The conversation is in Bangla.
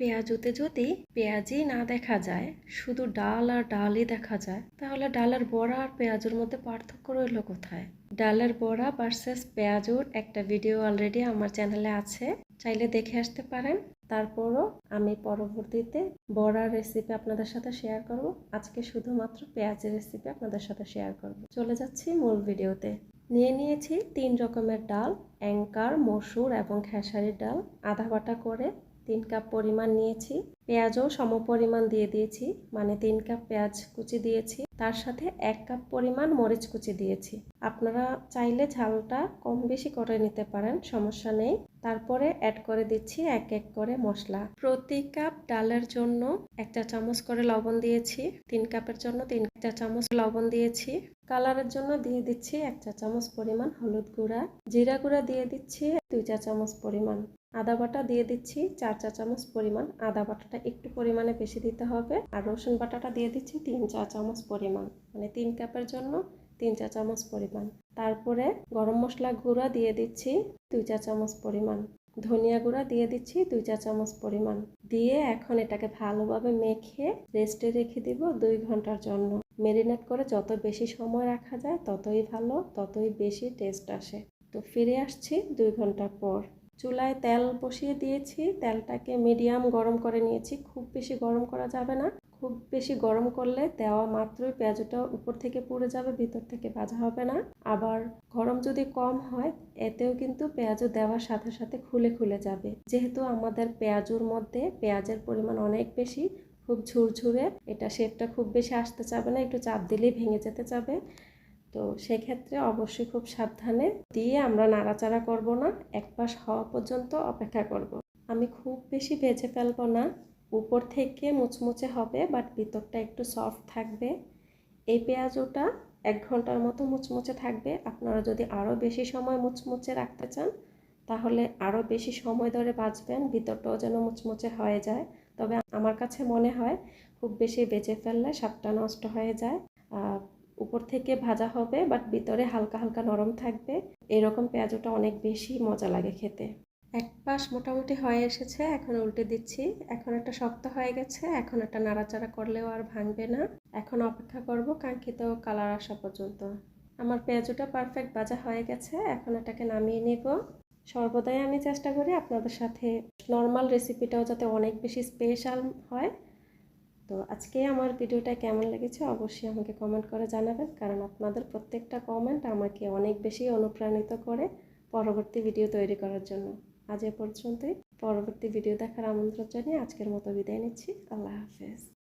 পেঁয়াজুতে যদি পেঁয়াজই না দেখা যায়, শুধু ডাল আর ডালই দেখা যায়, তাহলে ডালের বড়া আর পেঁয়াজুর মধ্যে পার্থক্য রইল কোথায়? ডালের বড়া ভার্সেস পেঁয়াজুর একটা ভিডিও অলরেডি আমার চ্যানেলে আছে, চাইলে দেখে আসতে পারেন। তারপরও আমি পরবর্তীতে বড়ার রেসিপি আপনাদের সাথে শেয়ার করব। আজকে শুধুমাত্র পেঁয়াজের রেসিপি আপনাদের সাথে শেয়ার করব। চলে যাচ্ছি মূল ভিডিওতে নিয়ে নিয়েছি তিন রকমের ডাল, অ্যাঙ্কার, মসুর এবং খেসারির ডাল। আধা বাটা করে তিন কাপ পরিমাণ নিয়েছি। পেঁয়াজও সম পরিমাণ দিয়ে দিয়েছি মানে তিন কাপ পেঁয়াজ কুচি দিয়েছি, তার সাথে এক কাপ পরিমাণ মরিচ কুচি দিয়েছি। আপনারা চাইলে ঝালটা কম বেশি করে নিতে পারেন, সমস্যা নেই। তারপরে অ্যাড করে দিচ্ছি এক এক করে মশলা। প্রতি কাপ ডালের জন্য একটা চামচ করে লবণ দিয়েছি, তিন কাপের জন্য তিন চা চামচ লবণ দিয়েছি। কালারের জন্য দিয়ে দিচ্ছি এক চা চামচ পরিমাণ হলুদ গুঁড়া। জিরা গুঁড়া দিয়ে দিচ্ছি দুই চা চামচ পরিমাণ আদা বাটা দিয়ে দিচ্ছি চার চা চামচ পরিমাণ আদা বাটাটা একটু পরিমাণে বেশি দিতে হবে। আর রসুন বাটাটা দিয়ে দিচ্ছি তিন চা চামচ পরিমাণ। মানে তিন কাপের জন্য তিন চা চামচ পরিমাণ। তারপরে গরম মশলা গুঁড়া দিয়ে দিচ্ছি দুই চা চামচ পরিমাণ। ধনিয়া গুঁড়া দিয়ে দিচ্ছি দুই চা চামচ পরিমাণ। দিয়ে এখন এটাকে ভালোভাবে মেখে রেস্টে রেখে দিব দুই ঘণ্টার জন্য। মেরিনেট করে যত বেশি সময় রাখা যায় ততই ভালো, ততই বেশি টেস্ট আসে। তো ফিরে আসছি দুই ঘণ্টা পর। চুলায় তেল বসিয়ে দিয়েছি। তেলটাকে মিডিয়াম গরম করে নিয়েছি। খুব বেশি গরম করা যাবে না। খুব বেশি গরম করলে দেওয়া মাত্রই পেঁয়াজটা উপর থেকে পুড়ে যাবে, ভিতর থেকে ভাজা হবে না। আবার গরম যদি কম হয়, এতেও কিন্তু পেঁয়াজও দেওয়ার সাথে সাথে খুলে খুলে যাবে। যেহেতু আমাদের পেঁয়াজুর মধ্যে পেঁয়াজের পরিমাণ অনেক বেশি, খুব ঝুরঝুরে, এটা শেপটা খুব বেশি আসতে চাবে না, একটু চাপ দিলেই ভেঙে যেতে চাবে তো সেক্ষেত্রে অবশ্যই খুব সাবধানে দিয়ে আমরা নাড়াচাড়া করব না। এক পাশ হওয়া পর্যন্ত অপেক্ষা করব। আমি খুব বেশি ভেজে ফেলব না। উপর থেকে মুচমুচে হবে বাট ভিতরটা একটু সফট থাকবে। এই পেঁয়াজটা এক ঘণ্টার মতো মুচমুচে থাকবে। আপনারা যদি আরও বেশি সময় মুচমুচে রাখতে চান, তাহলে আরও বেশি সময় ধরে বাঁচবেন ভিতরটাও যেন মুচমুচে হয়ে যায়। তবে আমার কাছে মনে হয়, খুব বেশি বেঁচে ফেললে স্বাদটা নষ্ট হয়ে যায়। উপর থেকে ভাজা হবে বাট ভিতরে হালকা হালকা নরম থাকবে। এরকম পেঁয়াজটা অনেক বেশি মজা লাগে খেতে। এক পাশ মোটামুটি হয়ে এসেছে, এখন উল্টে দিচ্ছি। এখন একটা শক্ত হয়ে গেছে, এখন একটা নাড়াচাড়া করলেও আর ভাঙবে না। এখন অপেক্ষা করব কাঙ্ক্ষিত কালার আসা পর্যন্ত। আমার পেঁয়াজটা পারফেক্ট ভাজা হয়ে গেছে, এখন এটাকে নামিয়ে নিব। সর্বদাই আমি চেষ্টা করি আপনাদের সাথে নর্মাল রেসিপিটাও যাতে অনেক বেশি স্পেশাল হয়। তো আজকে আমার ভিডিওটা কেমন লেগেছে অবশ্যই আমাকে কমেন্ট করে জানাবেন, কারণ আপনাদের প্রত্যেকটা কমেন্ট আমাকে অনেক বেশি অনুপ্রাণিত করে পরবর্তী ভিডিও তৈরি করার জন্য। আজ এ পর্যন্তই। পরবর্তী ভিডিও দেখার আমন্ত্রণ জানিয়ে আজকের মতো বিদায় নিচ্ছি। আল্লাহ হাফেজ।